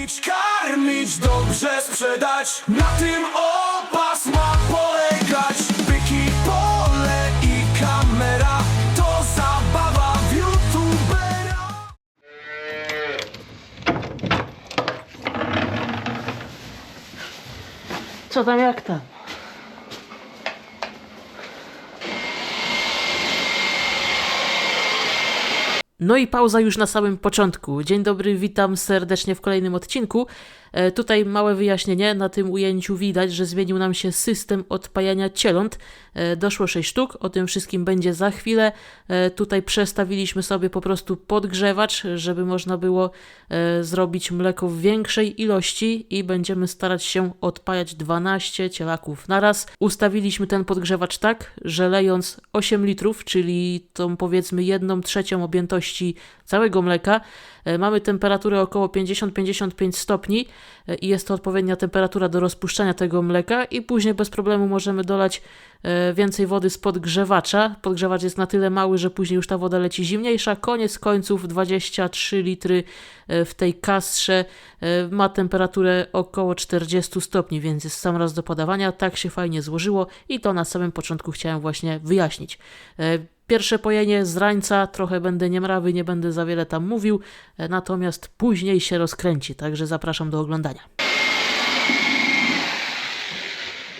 Karmić, karmić, dobrze sprzedać. Na tym opas ma polegać. Byki, pole i kamera To zabawa w youtubera. Co tam, jak tam? No i pauza już na samym początku. Dzień dobry, witam serdecznie w kolejnym odcinku. E, tutaj małe wyjaśnienie. Na tym ujęciu widać, że zmienił nam się system odpajania cieląt. E, doszło 6 sztuk, o tym wszystkim będzie za chwilę. E, tutaj przestawiliśmy sobie po prostu podgrzewacz, żeby można było e, zrobić mleko w większej ilości i będziemy starać się odpajać 12 cielaków naraz. Ustawiliśmy ten podgrzewacz tak, że lejąc 8 litrów, czyli tą powiedzmy 1 trzecią objętości całego mleka, mamy temperaturę około 50-55 stopni i jest to odpowiednia temperatura do rozpuszczania tego mleka i później bez problemu możemy dolać więcej wody z podgrzewacza. Podgrzewacz jest na tyle mały, że później już ta woda leci zimniejsza. Koniec końców 23 litry e, w tej kastrze e, ma temperaturę około 40 stopni, więc jest sam raz do podawania. Tak się fajnie złożyło i to na samym początku chciałem właśnie wyjaśnić. E, Pierwsze pojenie z rańca, trochę będę niemrawy, nie będę za wiele tam mówił, e, natomiast później się rozkręci, także zapraszam do oglądania.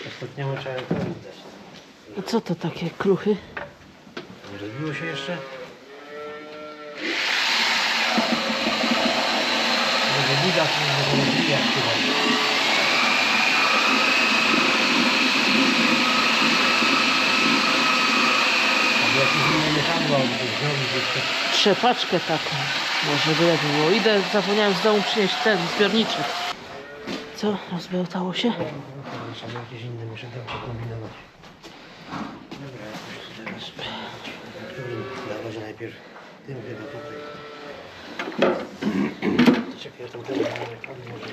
Ostatniemu trzeba. A co to takie kruchy? Nie rozbiło się jeszcze? Może widać, że to rozbija chyba. Jeszcze. Trzepaczkę taką, może by było. Idę, zapomniałem z domu przynieść ten zbiorniczek. Co, rozbełtało się? No, Trzeba jakieś inne mieszadełko kombinować. Dobra, jakoś tu teraz. Którym dawać najpierw? Tym chyba tutaj. Czekaj, ja tam teraz nie wpadł może.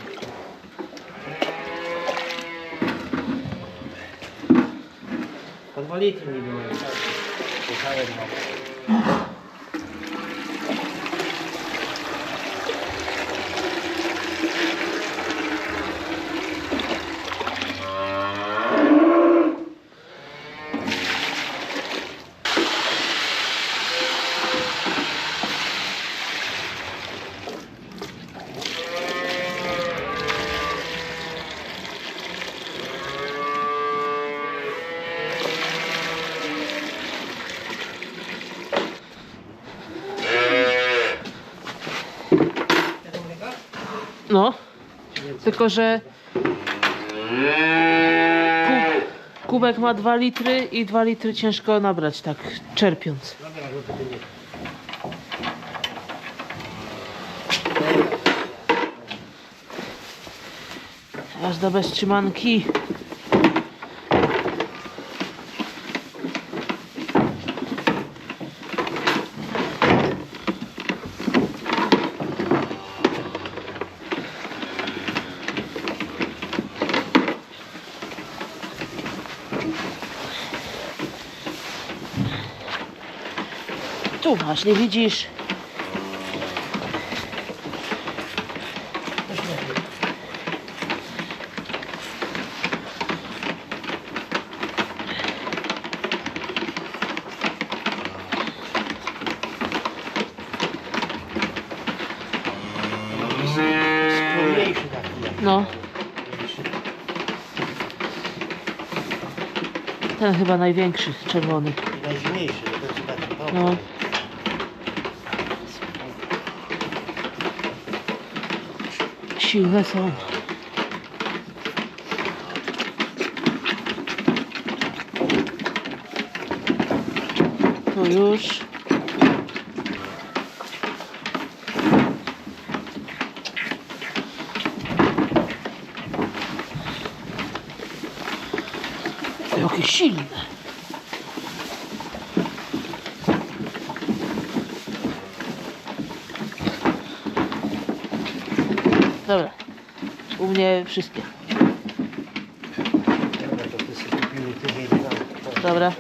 Po dwa litry mi było. Czekałem na No, tylko że kub, kubek ma 2 litry i 2 litry ciężko nabrać tak czerpiąc. Aż do beztrzymanki. Tu masz, nie widzisz? No, ten chyba największy, czerwony. Najzimniejszy, to jest taki. No. Silne są. Tu już. Jakie Dobra. U mnie wszystkie. Dobra, to ty sobie kupili tydzień tam. Dobra.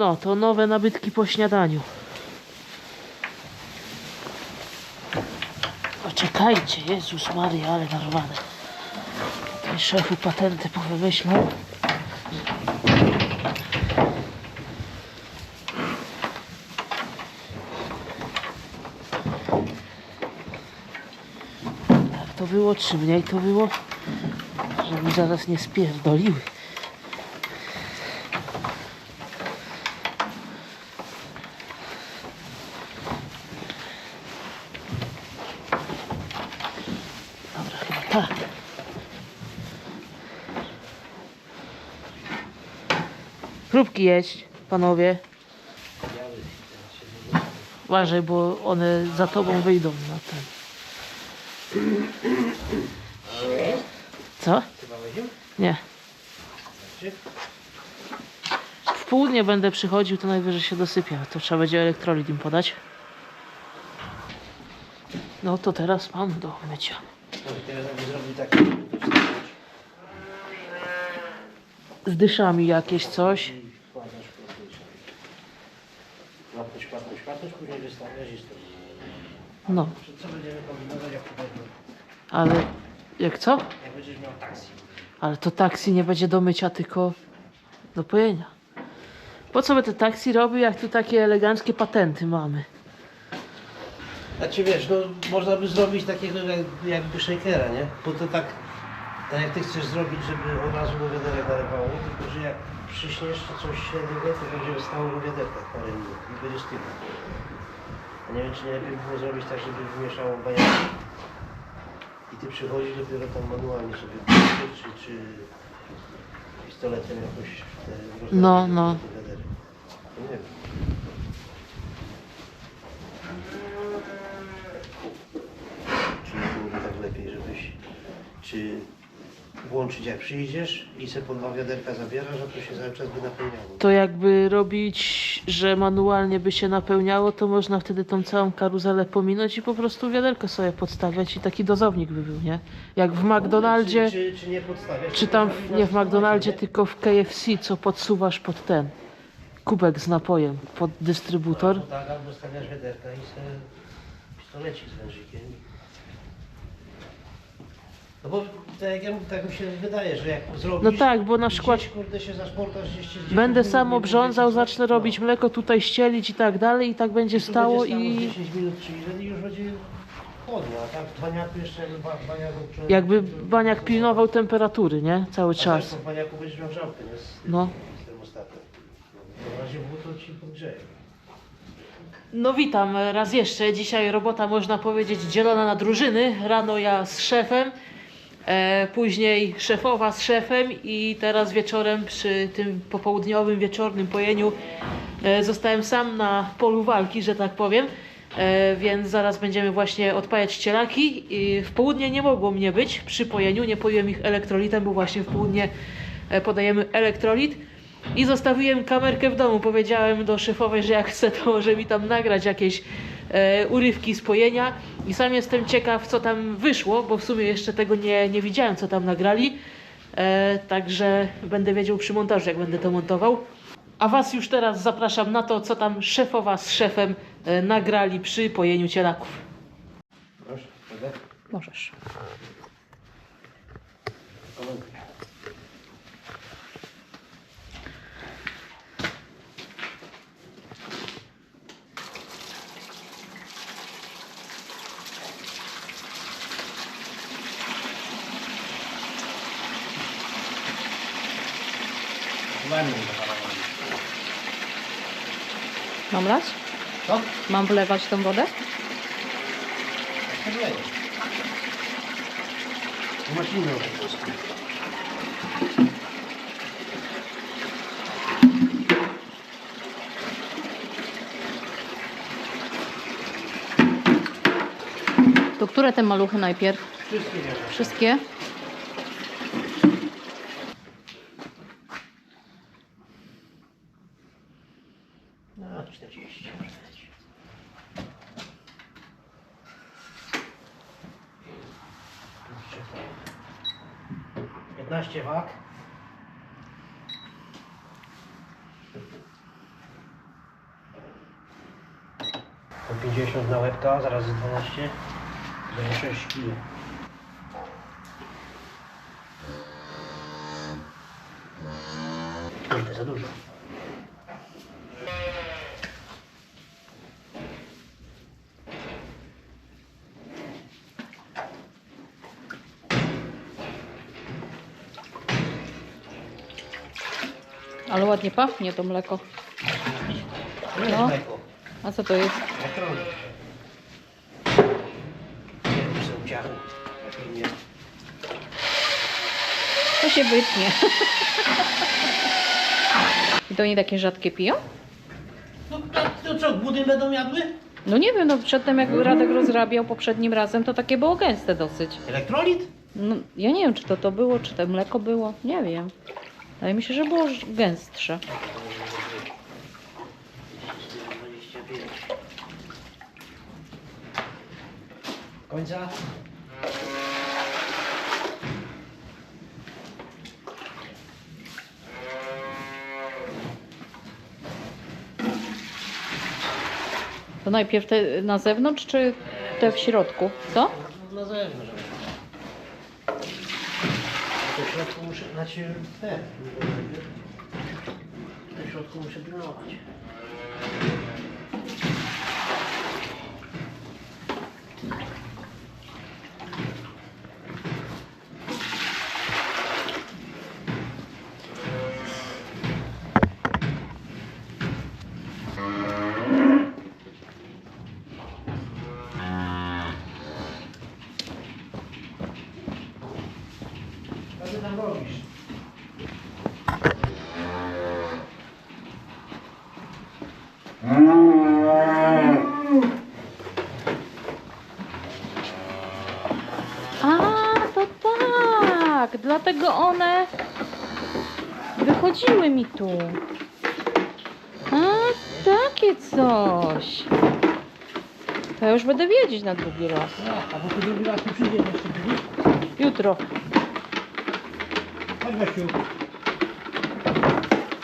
No, to nowe nabytki po śniadaniu. O, czekajcie, Jezus Maria, ale narwane. Ten szefu patenty powymyślał. Tak to było, czy mniej to było? Żeby zaraz nie spierdoliły. Dobra, chyba tak. Jeść, panowie. Uważaj, bo one za tobą wyjdą na ten. Co? Nie. W południe będę przychodził, to najwyżej się dosypia. To trzeba będzie elektrolit im podać. No to teraz mam do mycia. Z dyszami jakieś coś. i wkładasz w podwyższenie. Łapnąć, łapnąć, później stoi. No, Co będziemy kombinować, jak tutaj ale jak co? jak będziesz miał taksi? Ale to taksi nie będzie do mycia, tylko do pojenia. Po co by te taksi robił, jak tu takie eleganckie patenty mamy? Znaczy wiesz, no można by zrobić takiego jak, jakby shakera, nie? Bo to tak, tak jak ty chcesz zrobić, żeby od razu do wiaderek nalewało, tylko że jak przyśniesz to coś średniego, to będzie stało w wiaderkach parę minut i będzie stylu. A nie wiem, czy nie lepiej by było zrobić tak, żeby wymieszało baniaki i ty przychodzisz dopiero tam manualnie sobie czy, czy pistoletem jakoś te No, no. te wiaderek. No nie wiem. Czy nie byłoby tak lepiej, żebyś, czy włączyć jak przyjdziesz i se po dwa wiaderka zabierasz, a to się cały czas by napełniało. To jakby robić, że manualnie by się napełniało, to można wtedy tą całą karuzelę pominąć i po prostu wiaderko sobie podstawiać i taki dozownik by był, nie? Jak w McDonaldzie, Czy, czy, czy nie podstawiać? czy tam, w, nie w McDonaldzie, tylko w KFC, co podsuwasz pod ten kubek z napojem, pod dystrybutor. Albo tak, albo stawiasz wiaderka i se pistolecik z wężykiem. No bo tak, jak ja, tak mi się wydaje, że jak zrobisz... No tak, bo na i przykład Gdzieś, kurde, się zaszportasz, gdzieś się... gdzieś Będę sam nie obrządzał, będzie zacznę no. robić mleko, tutaj ścielić i tak dalej i tak będzie Tu stało będzie i 10 minut i już będzie chłodno, a tak w baniaku jeszcze jakby ba- baniak jakby baniak pilnował temperatury, nie? Cały A czas. w baniaku będziesz miał żałkę, nie? Z, No. z termostatem. No, w razie W to ci podgrzeje. No witam raz jeszcze. Dzisiaj robota można powiedzieć dzielona na drużyny. Rano ja z szefem, później szefowa z szefem i teraz wieczorem przy tym popołudniowym, wieczornym pojeniu e, zostałem sam na polu walki, że tak powiem. E, więc zaraz będziemy właśnie odpajać cielaki. I w południe nie mogło mnie być przy pojeniu, nie poiłem ich elektrolitem, bo właśnie w południe e, podajemy elektrolit. I zostawiłem kamerkę w domu. Powiedziałem do szefowej, że jak chce, to może mi tam nagrać jakieś e, urywki spojenia. I sam jestem ciekaw, co tam wyszło, bo w sumie jeszcze tego nie, nie widziałem, co tam nagrali. E, także będę wiedział przy montażu, jak będę to montował. A Was już teraz zapraszam na to, co tam szefowa z szefem e, nagrali przy pojeniu cielaków. Mogę? Możesz. Mam lać? Co? Mam wlewać tą wodę? Leje. Tu masz inną po prostu. To które te maluchy najpierw? Wszystkie nie. Wszystkie? No, 40 może być. 15 wag. 150 na łebka, zaraz 12. 26 kg. Kurde, za dużo. Ale ładnie pachnie to mleko. No. A co to jest? To się wytnie. I to nie takie rzadkie piją? No to, to co, budy będą jadły? No nie wiem, no przedtem jak Radek rozrabiał poprzednim razem, to takie było gęste dosyć. Elektrolit? No, ja nie wiem, czy to to było, czy to mleko było, nie wiem. Wydaje mi się, że było gęstsze. 25. Końca? To najpierw te na zewnątrz, czy te w środku? Co? Na zewnątrz. W środku muszę, znaczy środku muszę pilnować. Dlatego one wychodziły mi tu. A, takie coś. To ja już będę wiedzieć na drugi raz. A bo drugi raz tu przyjdziesz jeszcze kiedyś? Jutro. Chodź Gosiu.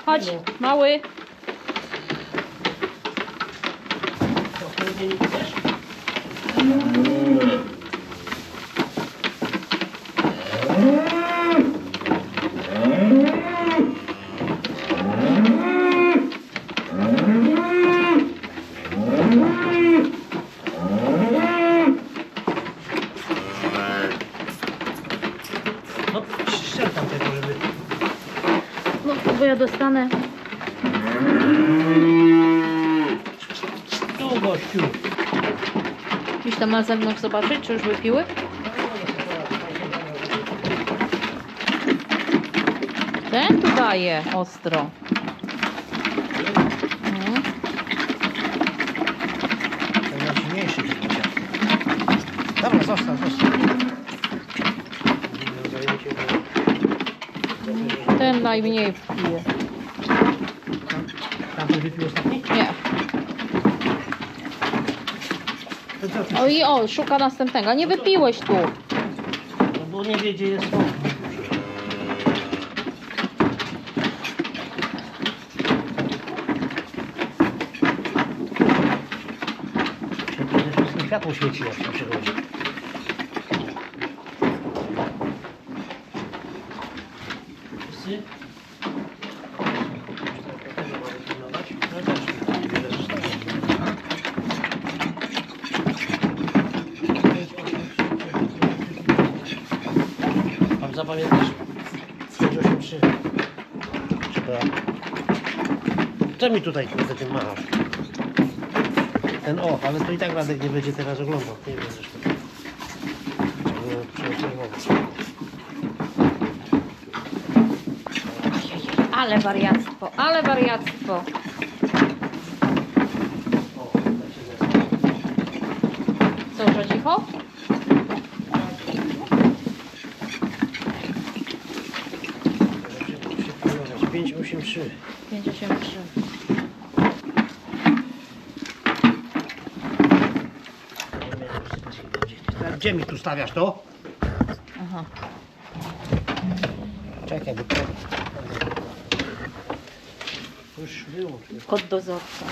Chodź, mały. To w poniedziałek też? No, strzel tam tego, żeby... No, bo ja dostanę. Tu, gościu. Iść tam na zewnątrz zobaczyć, czy już wypiły? Ten tu daje ostro. Dobra, zostaw, zostaw. Zajęcie, bo- Ten najmniej pije. Tam ktoś wypił ostatni? Nie. To co ty? O i o, szuka następnego. Nie wypiłeś tu. No bo nie wie gdzie jest wszystkim światło świeci jak się przychodzi. Wszyscy? Też mamy pilnować? No też, niewiele zostało. Mam zapamiętać? 583. Trzeba... Co mi tutaj kurde tym machasz? Ten o, ale to i tak Radek nie będzie teraz oglądał. Nie wiem zresztą. Ale wariactwo, ale wariactwo. Co, że cicho? Trzeba się pilnować. 583. 53. Nie Gdzie mi tu stawiasz to? Aha. Czekaj, bo to... Już było. Kod dozorca.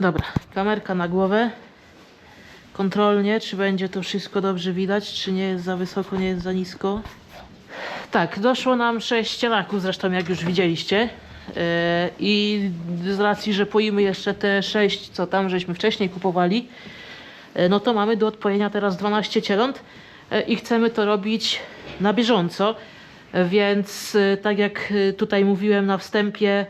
Dobra, kamerka na głowę. Kontrolnie, czy będzie to wszystko dobrze widać, czy nie jest za wysoko, nie jest za nisko. Tak, doszło nam 6 cielaków, zresztą jak już widzieliście. Yy, I z racji, że poimy jeszcze te 6, co tam żeśmy wcześniej kupowali, yy, no to mamy do odpojenia teraz 12 cieląt yy, i chcemy to robić na bieżąco. Więc tak jak tutaj mówiłem na wstępie,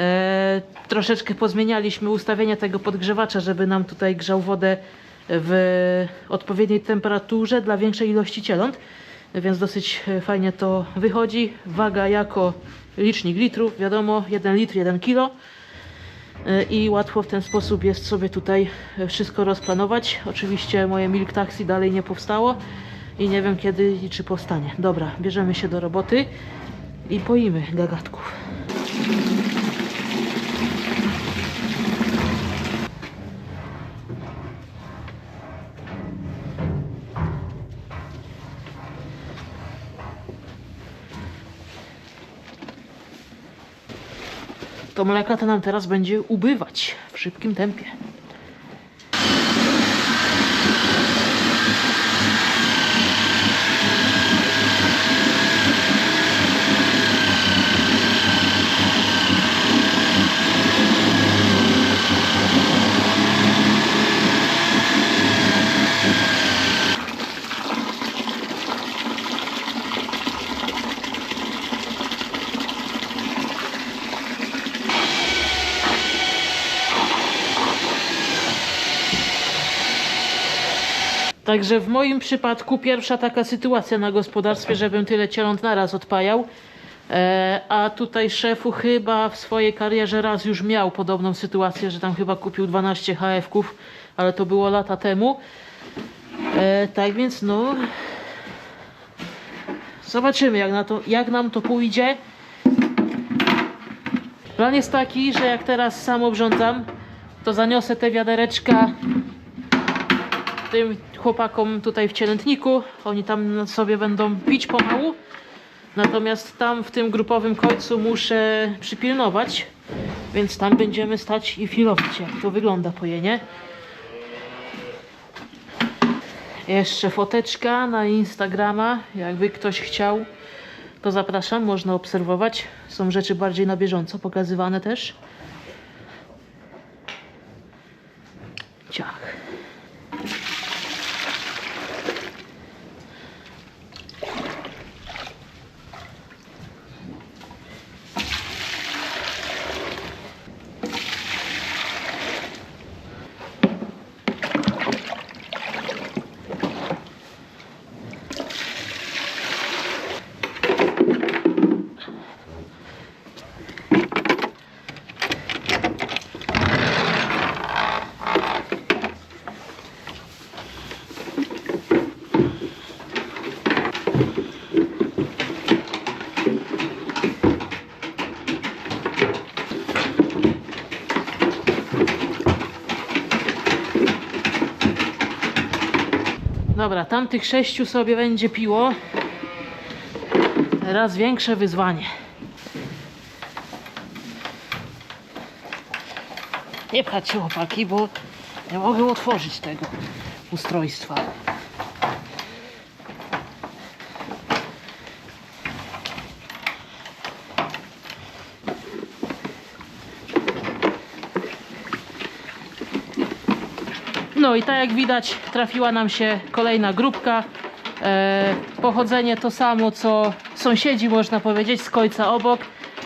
E, troszeczkę pozmienialiśmy ustawienie tego podgrzewacza, żeby nam tutaj grzał wodę w odpowiedniej temperaturze dla większej ilości cieląt, więc dosyć e, fajnie to wychodzi. Waga jako licznik litrów, wiadomo, 1 litr, 1 kilo. E, I łatwo w ten sposób jest sobie tutaj e, wszystko rozplanować. Oczywiście moje Milk Taxi dalej nie powstało i nie wiem kiedy i czy powstanie. Dobra, bierzemy się do roboty i poimy gagatków. To mleka to nam teraz będzie ubywać w szybkim tempie. Także w moim przypadku pierwsza taka sytuacja na gospodarstwie, żebym tyle cieląt naraz odpajał. E, a tutaj szefu chyba w swojej karierze raz już miał podobną sytuację, że tam chyba kupił 12 HF-ków, ale to było lata temu. E, tak więc no... Zobaczymy jak, na to, jak nam to pójdzie. Plan jest taki, że jak teraz sam obrządzam, to zaniosę te wiadereczka tym chłopakom tutaj w cielętniku. Oni tam sobie będą pić pomału. Natomiast tam w tym grupowym końcu muszę przypilnować, więc tam będziemy stać i filować, jak to wygląda pojenie. Jeszcze foteczka na Instagrama, jakby ktoś chciał, to zapraszam, można obserwować. Są rzeczy bardziej na bieżąco pokazywane też. Ciach. Dobra, tamtych sześciu sobie będzie piło. Teraz większe wyzwanie. Nie pchać się chłopaki, bo nie mogę otworzyć tego ustrojstwa. No i tak jak widać trafiła nam się kolejna grupka. E, pochodzenie to samo co sąsiedzi można powiedzieć z końca obok.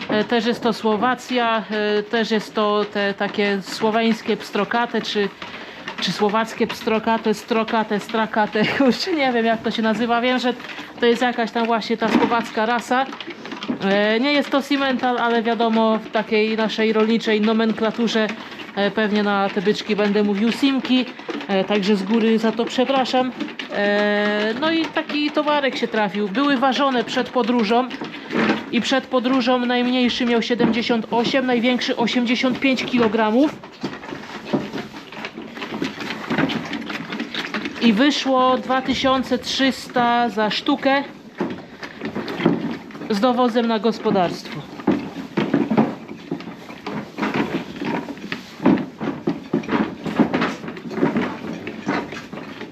E, też jest to Słowacja, e, też jest to te takie słoweńskie pstrokate czy, czy słowackie pstrokate, strokate, strakate, kurczę nie wiem jak to się nazywa. Wiem, że to jest jakaś tam właśnie ta słowacka rasa. E, Nie jest to Cimental, ale wiadomo w takiej naszej rolniczej nomenklaturze e, pewnie na te byczki będę mówił Simki, także z góry za to przepraszam. E, No i taki towarek się trafił. Były ważone przed podróżą i przed podróżą najmniejszy miał 78, największy 85 kg. I wyszło 2300 za sztukę z dowozem na gospodarstwo.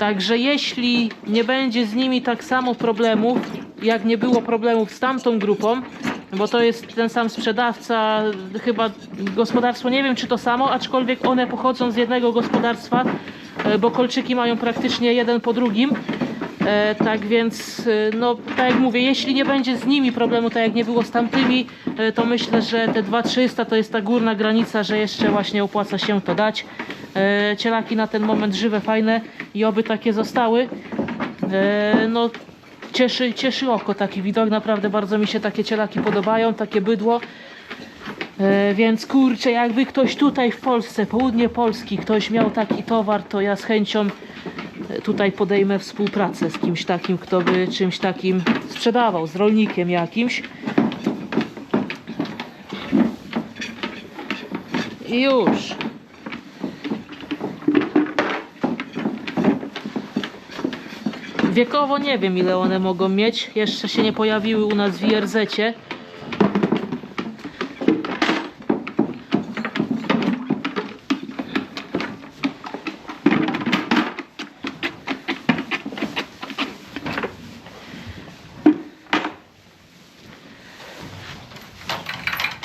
Także jeśli nie będzie z nimi tak samo problemów, jak nie było problemów z tamtą grupą, bo to jest ten sam sprzedawca, chyba gospodarstwo, nie wiem czy to samo, aczkolwiek one pochodzą z jednego gospodarstwa, e, bo kolczyki mają praktycznie jeden po drugim. E, tak więc, e, no tak jak mówię, jeśli nie będzie z nimi problemu, tak jak nie było z tamtymi, to myślę, że te 2300 to jest ta górna granica, że jeszcze właśnie opłaca się to dać. E, cielaki na ten moment żywe, fajne i oby takie zostały. E, no cieszy, cieszy oko taki widok, naprawdę bardzo mi się takie cielaki podobają, takie bydło. E, więc kurczę, jakby ktoś tutaj w Polsce, południe Polski, ktoś miał taki towar, to ja z chęcią e, tutaj podejmę współpracę z kimś takim, kto by czymś takim sprzedawał, z rolnikiem jakimś. I już. Wiekowo nie wiem ile one mogą mieć. Jeszcze się nie pojawiły u nas w IRZ-cie.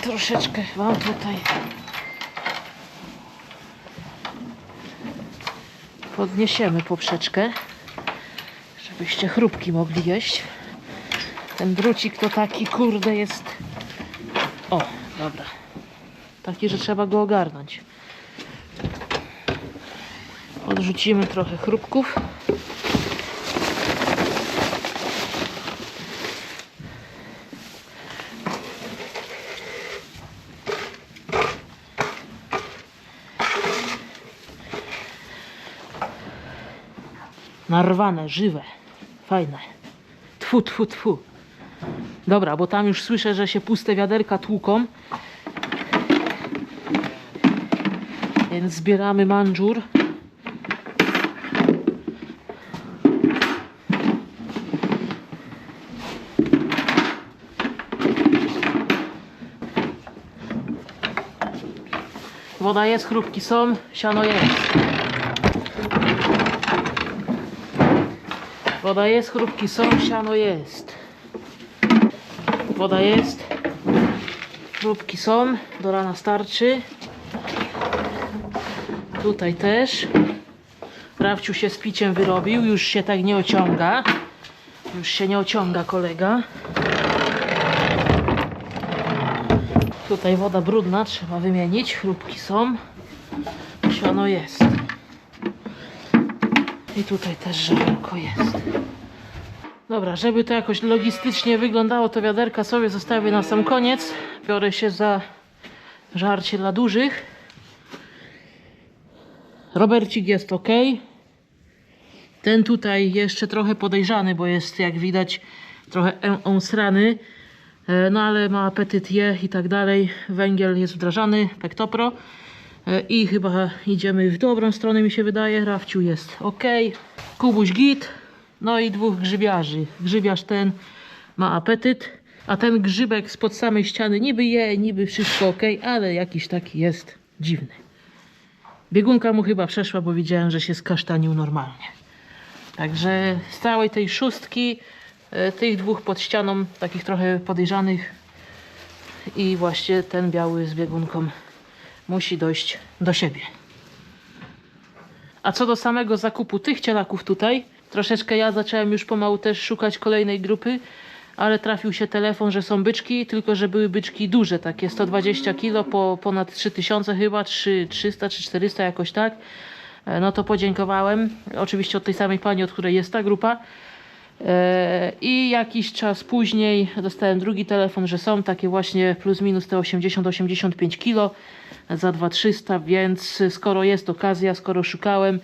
Troszeczkę wam tutaj podniesiemy poprzeczkę żebyście chrupki mogli jeść. Ten drucik to taki, kurde, jest... O, dobra. Taki, że trzeba go ogarnąć. Odrzucimy trochę chrupków. Narwane, żywe. Fajne. Tfu, tfu, tfu. Dobra, bo tam już słyszę, że się puste wiaderka tłuką. Więc zbieramy manżur. Woda jest, chrupki są, siano jest. Woda jest, chrupki są, siano jest. Woda jest. Chrupki są, do rana starczy. Tutaj też. Rawciu się z piciem wyrobił, już się tak nie ociąga. Już się nie ociąga kolega. Tutaj woda brudna, trzeba wymienić. Chrupki są. Siano jest. I tutaj też żarko jest. Dobra, żeby to jakoś logistycznie wyglądało, to wiaderka sobie zostawię na sam koniec. Biorę się za żarcie dla dużych. Robercik jest ok. Ten tutaj jeszcze trochę podejrzany, bo jest jak widać trochę ąsrany. E, No ale ma apetyt, je i tak dalej. Węgiel jest wdrażany, Pektopro. E, I chyba idziemy w dobrą stronę, mi się wydaje. Rafciu jest ok. Kubuś git. No i dwóch grzybiarzy. Grzybiarz ten ma apetyt, a ten grzybek spod samej ściany niby je, niby wszystko ok, ale jakiś taki jest dziwny. Biegunka mu chyba przeszła, bo widziałem, że się skasztanił normalnie. Także z całej tej szóstki, e, tych dwóch pod ścianą, takich trochę podejrzanych i właśnie ten biały z biegunką musi dojść do siebie. A co do samego zakupu tych cielaków tutaj, troszeczkę ja zacząłem już pomału też szukać kolejnej grupy, ale trafił się telefon, że są byczki, tylko że były byczki duże, takie 120 kg po ponad 3000 chyba, 3, 300 czy 400 jakoś tak. E, No to podziękowałem, oczywiście od tej samej pani, od której jest ta grupa. E, I jakiś czas później dostałem drugi telefon, że są takie właśnie plus minus te 80-85 kg za 2300, więc skoro jest okazja, skoro szukałem,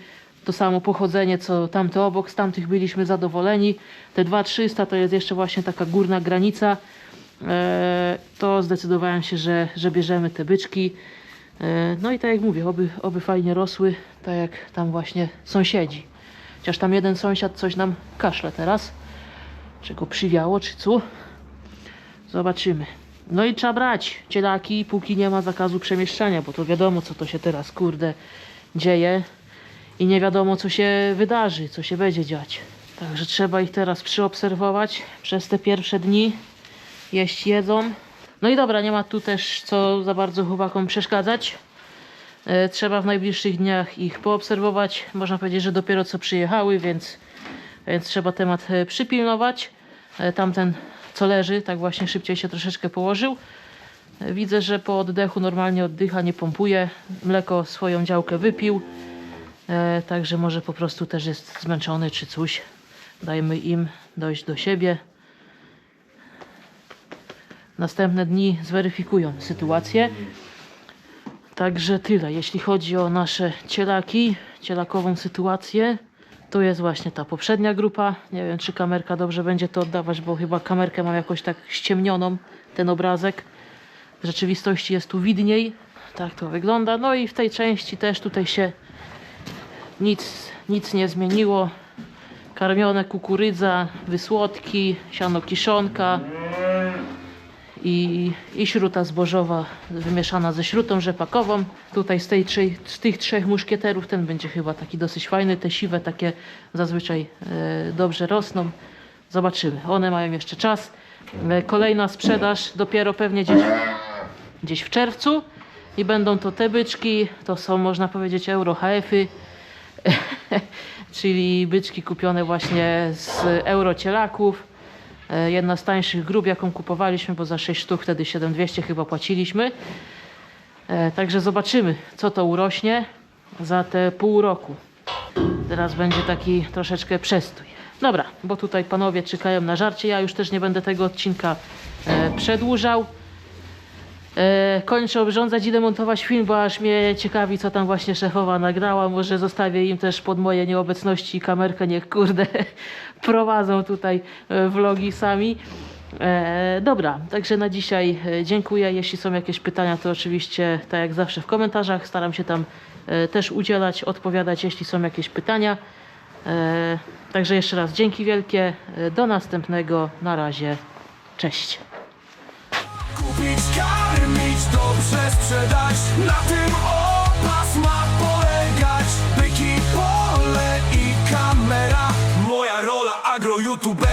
to samo pochodzenie co tamte obok, z tamtych byliśmy zadowoleni. Te 2300 to jest jeszcze właśnie taka górna granica. E, to zdecydowałem się, że, że bierzemy te byczki. E, no i tak jak mówię, oby, oby fajnie rosły, tak jak tam właśnie sąsiedzi. Chociaż tam jeden sąsiad coś nam kaszle teraz. Czy go przywiało, czy co? Zobaczymy. No i trzeba brać cielaki, póki nie ma zakazu przemieszczania, bo to wiadomo, co to się teraz, kurde, dzieje. i nie wiadomo co się wydarzy, co się będzie dziać. Także trzeba ich teraz przyobserwować przez te pierwsze dni. Jeść jedzą. No i dobra, nie ma tu też co za bardzo chłopakom przeszkadzać. E, Trzeba w najbliższych dniach ich poobserwować. Można powiedzieć, że dopiero co przyjechały, więc, więc trzeba temat e, przypilnować. E, Tamten co leży, tak właśnie szybciej się troszeczkę położył. Widzę, że po oddechu normalnie oddycha, nie pompuje. Mleko swoją działkę wypił. Także może po prostu też jest zmęczony czy coś. Dajmy im dojść do siebie. Następne dni zweryfikują sytuację. Także tyle, jeśli chodzi o nasze cielaki, cielakową sytuację. To jest właśnie ta poprzednia grupa. Nie wiem, czy kamerka dobrze będzie to oddawać, bo chyba kamerkę mam jakoś tak ściemnioną, ten obrazek. W rzeczywistości jest tu widniej. Tak to wygląda. No i w tej części też tutaj się nic, nic nie zmieniło. Karmione kukurydza, wysłodki, siano kiszonka i, i śruta zbożowa wymieszana ze śrutą rzepakową. Tutaj z, tej, z tych trzech muszkieterów ten będzie chyba taki dosyć fajny. Te siwe takie zazwyczaj e, dobrze rosną. Zobaczymy. One mają jeszcze czas. E, kolejna sprzedaż dopiero pewnie gdzieś, gdzieś w czerwcu. I będą to te byczki. To są można powiedzieć euro HF-y. czyli byczki kupione właśnie z eurocielaków. E, Jedna z tańszych grup, jaką kupowaliśmy, bo za 6 sztuk wtedy 7200 chyba płaciliśmy. E, Także zobaczymy, co to urośnie za te pół roku. Teraz będzie taki troszeczkę przestój. Dobra, bo tutaj panowie czekają na żarcie. Ja już też nie będę tego odcinka e, przedłużał. E, kończę obrządzać i demontować film, bo aż mnie ciekawi, co tam właśnie szefowa nagrała. Może zostawię im też pod moje nieobecności kamerkę, niech kurde prowadzą tutaj e, vlogi sami. E, dobra, także na dzisiaj e, dziękuję. Jeśli są jakieś pytania, to oczywiście, tak jak zawsze w komentarzach, staram się tam e, też udzielać, odpowiadać, jeśli są jakieś pytania. E, także jeszcze raz dzięki wielkie. E, Do następnego. Na razie. Cześć. Kupić, dobrze sprzedać. Na tym opas ma polegać. Byki, pole i kamera. Moja rola agro-youtubera